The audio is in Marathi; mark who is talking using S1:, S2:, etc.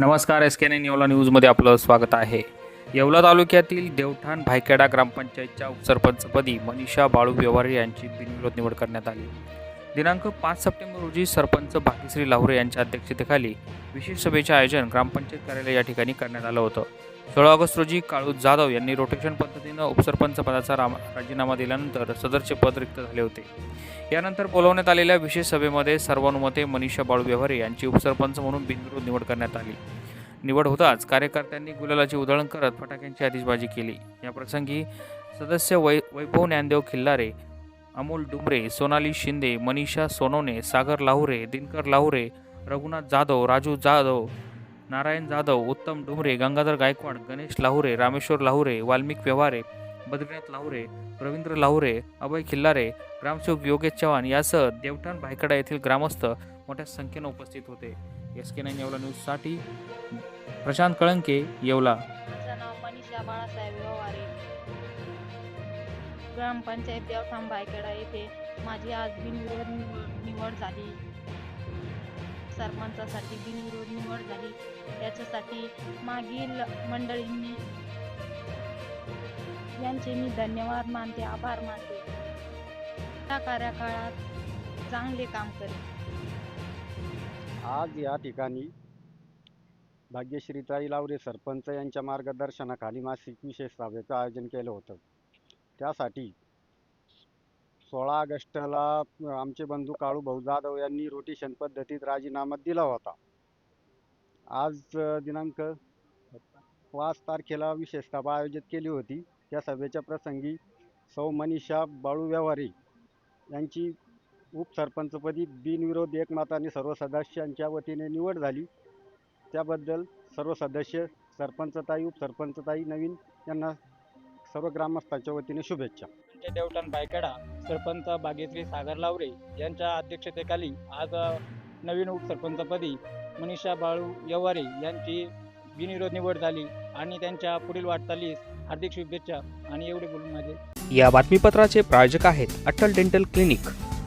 S1: नमस्कार एस के नाईन येवला न्यूजमध्ये आपलं स्वागत आहे. येवला तालुक्यातील देवठाण भायखेडा ग्रामपंचायतच्या उपसरपंचपदी मनीषा बाळू व्यवहारे यांची बिनविरोध निवड करण्यात आली. दिनांक पाच सप्टेंबर रोजी सरपंच भाग्यश्री लाहोरे यांच्या अध्यक्षतेखाली विशेष सभेचे आयोजन ग्रामपंचायत कार्यालय या ठिकाणी करण्यात आलं होतं. सोळा ऑगस्ट रोजी काळू जाधव यांनी रोटेशन पद्धतीनं उपसरपंच पदाचा राम राजीनामा दिल्यानंतर सदरचे पद रिक्त झाले होते. यानंतर बोलवण्यात आलेल्या विशेष सभेमध्ये सर्वानुमते मनीषा बाळू व्यवहारे यांची उपसरपंच म्हणून बिनविरोध निवड करण्यात आली. निवड होताच कार्यकर्त्यांनी गुलालाची उधळण करत फटाक्यांची आतिषबाजी केली. या प्रसंगी सदस्य वै वैभव ज्ञानदेव खिल्लारे अमोल डुमरे सोनाली शिंदे मनीषा सोनोने सागर लाहुरे दिनकर लाहुरे रघुनाथ जाधव राजू जाधव नारायण जाधव उत्तम डुमरे गंगाधर गायकवाड गणेश लाहुरे रामेश्वर लाहुरे वाल्मिक व्यवहारे बद्रीनाथ लाहुरे रवींद्र लाहुरे अभय खिल्लारे ग्रामसेवक योगेश चव्हाण यासह देवठाण भायखडा येथील ग्रामस्थ मोठ्या संख्येनं उपस्थित होते. एस के नाईन येवला न्यूजसाठी. प्रशांत कळंके येवला.
S2: माझं नाव मनीषा बाळासाहेब व्यवहारे. ग्रामपंचायत देवठाम भायखेडा येथे माझी आज बिनविरोध निवड निवड झाली. सरपंचासाठी बिनविरोध निवड झाली. याच्यासाठी मागील मंडळींनी यांचे मी धन्यवाद मानते आभार मानते. त्या कार्यकाळात चांगले काम करेल
S3: आज या ठिकाणी भाग्यश्रीताई लावरे सरपंच यांच्या मार्गदर्शनाखाली मासिक विशेष सभेचं आयोजन केलं होतं. त्यासाठी सोळा ऑगस्टला आमचे बंधू काळू भाऊ जाधव यांनी रोटेशन पद्धतीत राजीनामा दिला होता. आज दिनांक पाच तारखेला विशेष सभा आयोजित केली होती. त्या सभेच्या प्रसंगी सौ मनीषा बाळू व्यवहारे यांची उपसरपंचपदी बिनविरोध एकमताने सर्व सदस्यांच्या वतीने निवड झाली. त्याबद्दल सर्व सदस्य सरपंचताई उपसरपंचताई नवीन यांना सर्व ग्रामस्थांच्या वतीने शुभेच्छा.
S4: देवठाण बायखेडा सरपंच भाग्यश्री सागर लावरे यांच्या अध्यक्षतेखाली आज नवीन उपसरपंचपदी मनीषा बाळू यवारे यांची बिनविरोध निवड झाली आणि त्यांच्या पुढील वाटचालीस हार्दिक शुभेच्छा आणि एवढे बोलून माझे.
S5: या बातमीपत्राचे प्रायोजक आहेत Atal dental clinic.